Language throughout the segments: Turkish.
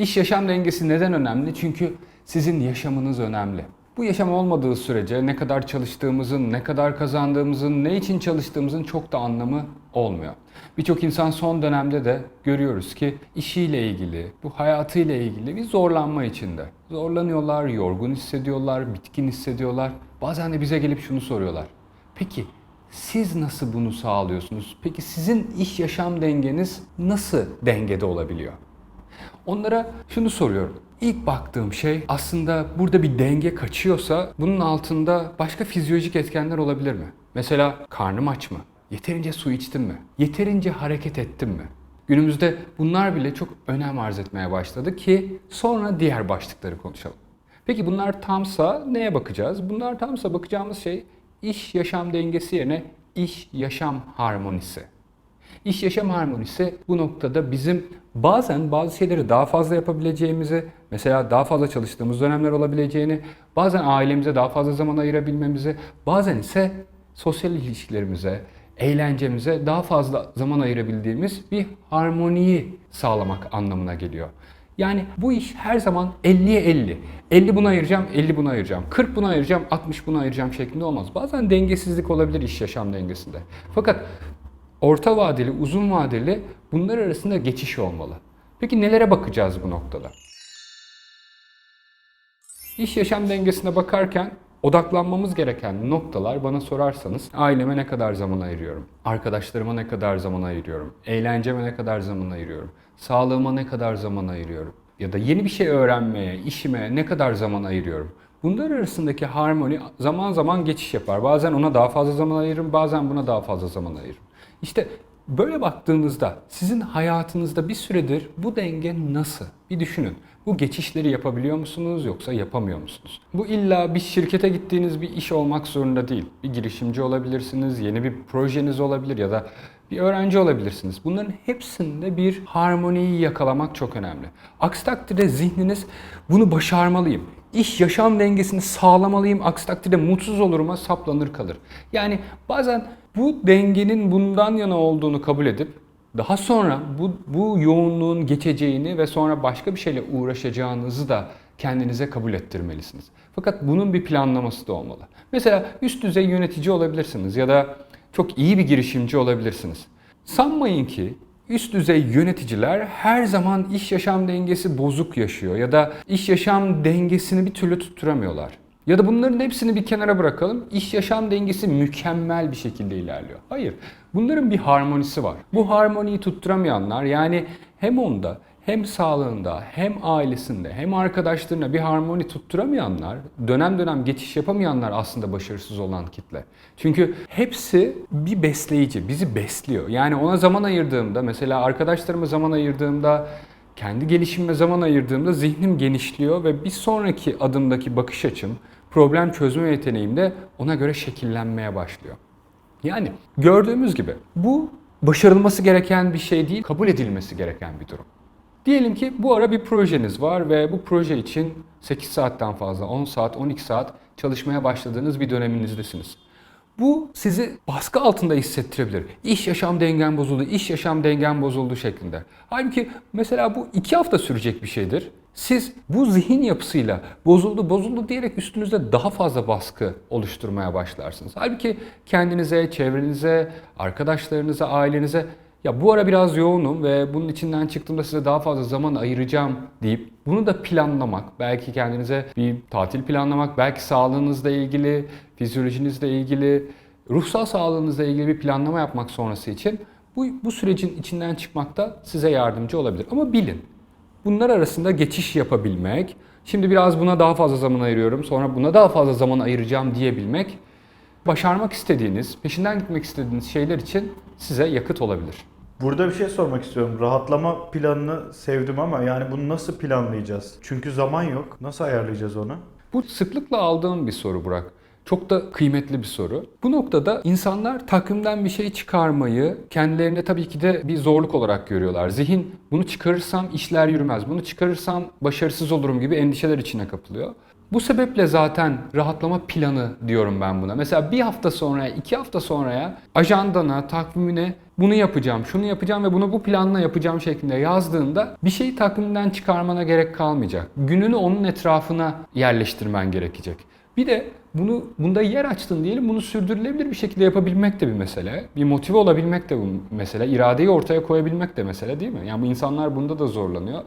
İş yaşam dengesi neden önemli? Çünkü sizin yaşamınız önemli. Bu yaşam olmadığı sürece ne kadar çalıştığımızın, ne kadar kazandığımızın, ne için çalıştığımızın çok da anlamı olmuyor. Birçok insan son dönemde de görüyoruz ki işiyle ilgili, bu hayatıyla ilgili bir zorlanma içinde. Zorlanıyorlar, yorgun hissediyorlar, bitkin hissediyorlar. Bazen de bize gelip şunu soruyorlar. Peki siz nasıl bunu sağlıyorsunuz? Peki sizin iş yaşam dengeniz nasıl dengede olabiliyor? Onlara şunu soruyorum. İlk baktığım şey aslında burada bir denge kaçıyorsa bunun altında başka fizyolojik etkenler olabilir mi? Mesela karnım aç mı? Yeterince su içtim mi? Yeterince hareket ettim mi? Günümüzde bunlar bile çok önem arz etmeye başladı ki sonra diğer başlıkları konuşalım. Peki bunlar tamsa neye bakacağız? Bunlar tamsa bakacağımız şey iş yaşam dengesi yerine iş yaşam harmonisi. İş yaşam harmonisi bu noktada bizim bazen bazı şeyleri daha fazla yapabileceğimizi, mesela daha fazla çalıştığımız dönemler olabileceğini, bazen ailemize daha fazla zaman ayırabilmemizi, bazen ise sosyal ilişkilerimize, eğlencemize daha fazla zaman ayırabildiğimiz bir harmoniyi sağlamak anlamına geliyor. Yani bu iş her zaman 50'ye 50. 50 buna ayıracağım, 50 buna ayıracağım. 40 buna ayıracağım, 60 buna ayıracağım şeklinde olmaz. Bazen dengesizlik olabilir iş yaşam dengesinde. Fakat orta vadeli, uzun vadeli bunlar arasında geçiş olmalı. Peki nelere bakacağız bu noktada? İş yaşam dengesine bakarken odaklanmamız gereken noktalar bana sorarsanız aileme ne kadar zaman ayırıyorum? Arkadaşlarıma ne kadar zaman ayırıyorum? Eğlenceme ne kadar zaman ayırıyorum? Sağlığıma ne kadar zaman ayırıyorum? Ya da yeni bir şey öğrenmeye, işime ne kadar zaman ayırıyorum? Bunlar arasındaki harmoni zaman zaman geçiş yapar. Bazen ona daha fazla zaman ayırırım, bazen buna daha fazla zaman ayırırım. İşte böyle baktığınızda sizin hayatınızda bir süredir bu denge nasıl? Bir düşünün. Bu geçişleri yapabiliyor musunuz yoksa yapamıyor musunuz? Bu illa bir şirkete gittiğiniz bir iş olmak zorunda değil. Bir girişimci olabilirsiniz, yeni bir projeniz olabilir ya da bir öğrenci olabilirsiniz. Bunların hepsinde bir harmoniyi yakalamak çok önemli. Aksi takdirde zihniniz bunu başarmalıyım. İş yaşam dengesini sağlamalıyım. Aksi takdirde mutsuz oluruma saplanır kalır. Yani bazen bu dengenin bundan yana olduğunu kabul edip daha sonra bu, bu yoğunluğun geçeceğini ve sonra başka bir şeyle uğraşacağınızı da kendinize kabul ettirmelisiniz. Fakat bunun bir planlaması da olmalı. Mesela üst düzey yönetici olabilirsiniz ya da çok iyi bir girişimci olabilirsiniz. Sanmayın ki üst düzey yöneticiler her zaman iş yaşam dengesi bozuk yaşıyor ya da iş yaşam dengesini bir türlü tutturamıyorlar. Ya da bunların hepsini bir kenara bırakalım. İş yaşam dengesi mükemmel bir şekilde ilerliyor. Hayır. Bunların bir harmonisi var. Bu harmoniyi tutturamayanlar yani hem onda hem sağlığında hem ailesinde hem arkadaşlarına bir harmoni tutturamayanlar, dönem dönem geçiş yapamayanlar aslında başarısız olan kitle. Çünkü hepsi bir besleyici, bizi besliyor. Yani ona zaman ayırdığımda, mesela arkadaşlarıma zaman ayırdığımda, kendi gelişimime zaman ayırdığımda zihnim genişliyor ve bir sonraki adımdaki bakış açım, problem çözme yeteneğim de ona göre şekillenmeye başlıyor. Yani gördüğümüz gibi bu başarılması gereken bir şey değil, kabul edilmesi gereken bir durum. Diyelim ki bu ara bir projeniz var ve bu proje için 8 saatten fazla, 10 saat, 12 saat çalışmaya başladığınız bir döneminizdesiniz. Bu sizi baskı altında hissettirebilir. İş yaşam dengen bozuldu, iş yaşam dengen bozuldu şeklinde. Halbuki mesela bu 2 hafta sürecek bir şeydir. Siz bu zihin yapısıyla bozuldu bozuldu diyerek üstünüzde daha fazla baskı oluşturmaya başlarsınız. Halbuki kendinize, çevrenize, arkadaşlarınıza, ailenize ya bu ara biraz yoğunum ve bunun içinden çıktığımda size daha fazla zaman ayıracağım deyip bunu da planlamak, belki kendinize bir tatil planlamak, belki sağlığınızla ilgili, fizyolojinizle ilgili, ruhsal sağlığınızla ilgili bir planlama yapmak sonrası için bu, bu sürecin içinden çıkmakta size yardımcı olabilir. Ama bilin, bunlar arasında geçiş yapabilmek, şimdi biraz buna daha fazla zaman ayırıyorum, sonra buna daha fazla zaman ayıracağım diyebilmek, başarmak istediğiniz, peşinden gitmek istediğiniz şeyler için size yakıt olabilir. Burada bir şey sormak istiyorum. Rahatlama planını sevdim ama yani bunu nasıl planlayacağız? Çünkü zaman yok. Nasıl ayarlayacağız onu? Bu sıklıkla aldığım bir soru Burak. Çok da kıymetli bir soru. Bu noktada insanlar takvimden bir şey çıkarmayı kendilerine tabii ki de bir zorluk olarak görüyorlar. Zihin bunu çıkarırsam işler yürümez, bunu çıkarırsam başarısız olurum gibi endişeler içine kapılıyor. Bu sebeple zaten rahatlama planı diyorum ben buna. Mesela bir hafta sonra, iki hafta sonraya ajandana, takvimine bunu yapacağım, şunu yapacağım ve bunu bu planla yapacağım şeklinde yazdığında bir şeyi takvimden çıkarmana gerek kalmayacak. Gününü onun etrafına yerleştirmen gerekecek. Bir de bunu bunda yer açtın diyelim bunu sürdürülebilir bir şekilde yapabilmek de bir mesele. Bir motive olabilmek de bu mesele. iradeyi ortaya koyabilmek de mesele değil mi? Yani bu insanlar bunda da zorlanıyor.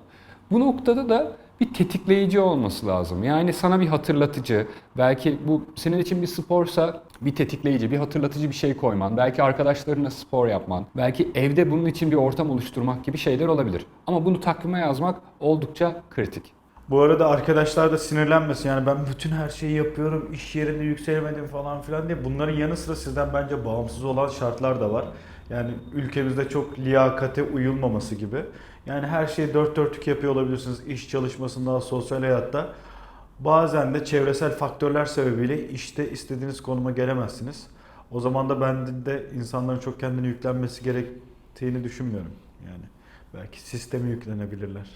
Bu noktada da bir tetikleyici olması lazım. Yani sana bir hatırlatıcı, belki bu senin için bir sporsa bir tetikleyici, bir hatırlatıcı bir şey koyman, belki arkadaşlarına spor yapman, belki evde bunun için bir ortam oluşturmak gibi şeyler olabilir. Ama bunu takvime yazmak oldukça kritik. Bu arada arkadaşlar da sinirlenmesin. Yani ben bütün her şeyi yapıyorum, iş yerinde yükselemedim falan filan diye. Bunların yanı sıra sizden bence bağımsız olan şartlar da var. Yani ülkemizde çok liyakate uyulmaması gibi. Yani her şeyi dört dörtlük yapıyor olabilirsiniz. İş çalışmasında, sosyal hayatta. Bazen de çevresel faktörler sebebiyle işte istediğiniz konuma gelemezsiniz. O zaman da ben de insanların çok kendini yüklenmesi gerektiğini düşünmüyorum. Yani belki sisteme yüklenebilirler.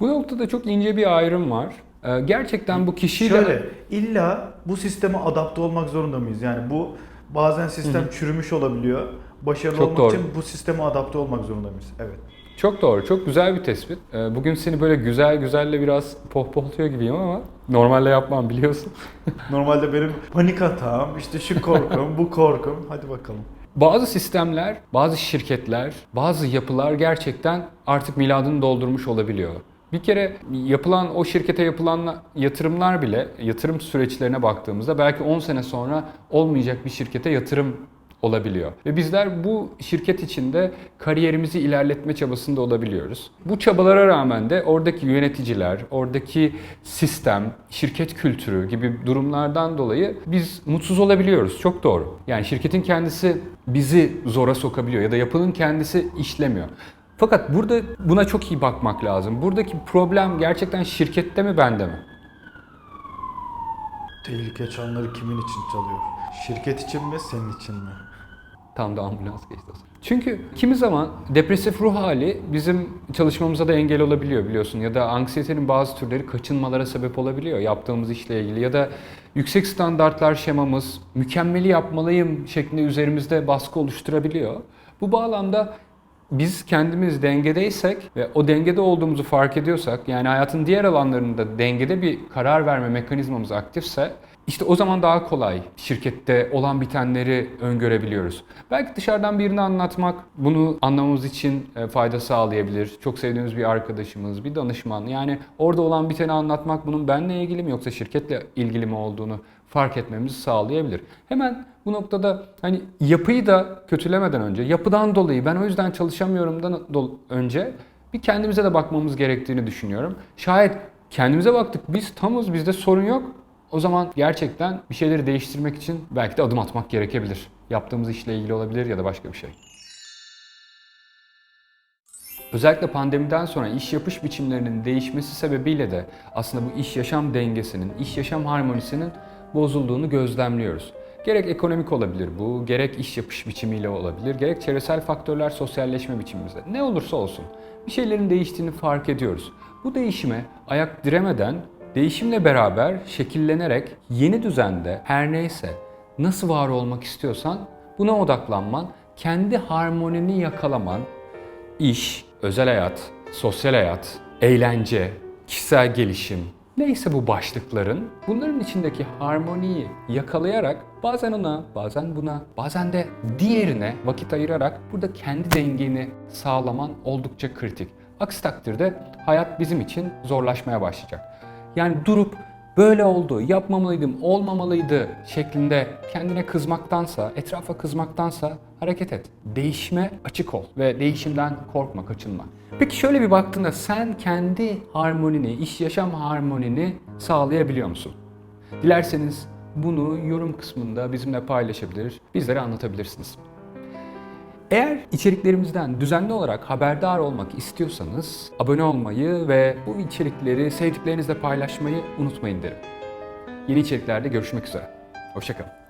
Bu noktada çok ince bir ayrım var. Ee, Gerçekten bu kişiyle... Şöyle illa bu sisteme adapte olmak zorunda mıyız? Yani bu bazen sistem çürümüş olabiliyor. Başarılı Çok olmak doğru. için bu sisteme adapte olmak zorunda mıyız? Evet. Çok doğru, çok güzel bir tespit. Ee, Bugün seni böyle güzel güzelle biraz pohpohluyor gibiyim ama normalde yapmam biliyorsun. Normalde benim panik hatam, işte şu korkum, bu korkum. Hadi bakalım. Bazı sistemler, bazı şirketler, bazı yapılar gerçekten artık miladını doldurmuş olabiliyor. Bir kere yapılan o şirkete yapılan yatırımlar bile yatırım süreçlerine baktığımızda belki 10 sene sonra olmayacak bir şirkete yatırım olabiliyor. Ve bizler bu şirket içinde kariyerimizi ilerletme çabasında olabiliyoruz. Bu çabalara rağmen de oradaki yöneticiler, oradaki sistem, şirket kültürü gibi durumlardan dolayı biz mutsuz olabiliyoruz. Çok doğru. Yani şirketin kendisi bizi zora sokabiliyor ya da yapının kendisi işlemiyor. Fakat burada buna çok iyi bakmak lazım. Buradaki problem gerçekten şirkette mi bende mi? Tehlike çanları kimin için çalıyor? Şirket için mi, senin için mi? Tam da ambulans geçti. Çünkü kimi zaman depresif ruh hali bizim çalışmamıza da engel olabiliyor biliyorsun. Ya da anksiyetenin bazı türleri kaçınmalara sebep olabiliyor yaptığımız işle ilgili. Ya da yüksek standartlar şemamız, mükemmeli yapmalıyım şeklinde üzerimizde baskı oluşturabiliyor. Bu bağlamda biz kendimiz dengedeysek ve o dengede olduğumuzu fark ediyorsak yani hayatın diğer alanlarında dengede bir karar verme mekanizmamız aktifse işte o zaman daha kolay şirkette olan bitenleri öngörebiliyoruz. Belki dışarıdan birini anlatmak bunu anlamamız için e, fayda sağlayabilir. Çok sevdiğimiz bir arkadaşımız, bir danışman. Yani orada olan biteni anlatmak bunun benle ilgili mi yoksa şirketle ilgili mi olduğunu fark etmemizi sağlayabilir. Hemen bu noktada hani yapıyı da kötülemeden önce, yapıdan dolayı ben o yüzden çalışamıyorumdan önce bir kendimize de bakmamız gerektiğini düşünüyorum. Şayet kendimize baktık biz tamız bizde sorun yok. O zaman gerçekten bir şeyleri değiştirmek için belki de adım atmak gerekebilir. Yaptığımız işle ilgili olabilir ya da başka bir şey. Özellikle pandemiden sonra iş yapış biçimlerinin değişmesi sebebiyle de aslında bu iş yaşam dengesinin, iş yaşam harmonisinin bozulduğunu gözlemliyoruz. Gerek ekonomik olabilir bu, gerek iş yapış biçimiyle olabilir, gerek çevresel faktörler sosyalleşme biçimimizde. Ne olursa olsun bir şeylerin değiştiğini fark ediyoruz. Bu değişime ayak diremeden değişimle beraber şekillenerek yeni düzende her neyse nasıl var olmak istiyorsan buna odaklanman, kendi harmonini yakalaman, iş, özel hayat, sosyal hayat, eğlence, kişisel gelişim, neyse bu başlıkların bunların içindeki harmoniyi yakalayarak bazen ona, bazen buna, bazen de diğerine vakit ayırarak burada kendi dengeni sağlaman oldukça kritik. Aksi takdirde hayat bizim için zorlaşmaya başlayacak. Yani durup böyle oldu, yapmamalıydım, olmamalıydı şeklinde kendine kızmaktansa, etrafa kızmaktansa hareket et. Değişime açık ol ve değişimden korkma, kaçınma. Peki şöyle bir baktığında sen kendi harmonini, iş yaşam harmonini sağlayabiliyor musun? Dilerseniz bunu yorum kısmında bizimle paylaşabilir, bizlere anlatabilirsiniz. Eğer içeriklerimizden düzenli olarak haberdar olmak istiyorsanız abone olmayı ve bu içerikleri sevdiklerinizle paylaşmayı unutmayın derim. Yeni içeriklerde görüşmek üzere. Hoşçakalın.